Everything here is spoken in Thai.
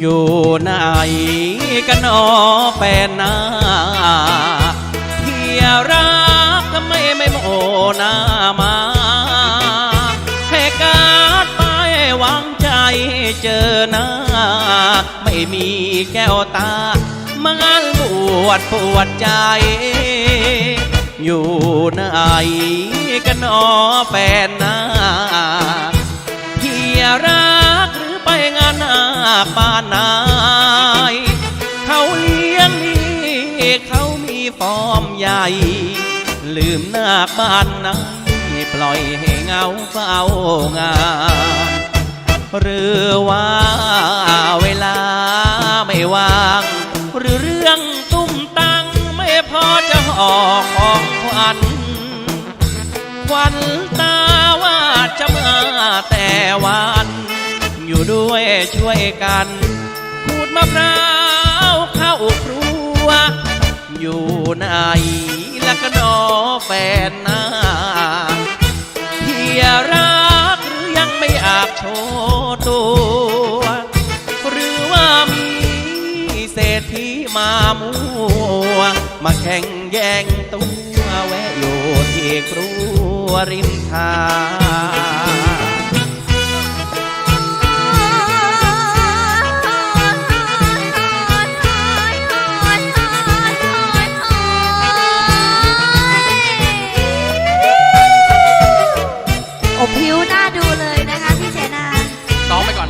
อยู่ไหนกันหนอแฟนหน้าเที่รักทำไมไม่โมหนามาให้การดไปวังใจเจอหน้า ไม่มีแก้วตามางานบวชปวดใจ อยู่ไหนกันหนอแฟนหน้าานนานาย เขาเลี้ยงดีเขามีฟอร์มใหญ่ ลืมนาคบ้านนายปล่อยให้เงาเฝ้างานหรือว่าเวลาไม่ว่าง หรือเรื่องตุ้มตังไม่พอจะห่อของขวัญควันตาว่าจะมา ด้วยช่วยกันขูดมะพร้าวเข้าครัว อยู่ไหนแล้วก็นอแฟนหน้าพี่รักหรือยังไม่อาจโชว์ตัว หรือว่ามีเศรษฐีมามัวมาแข่งแย่งตัวแวะอยู่ที่ครัวริมทาง ผิวหน้าดูเลยนะคะพี่เจนาซ้องไปก่อน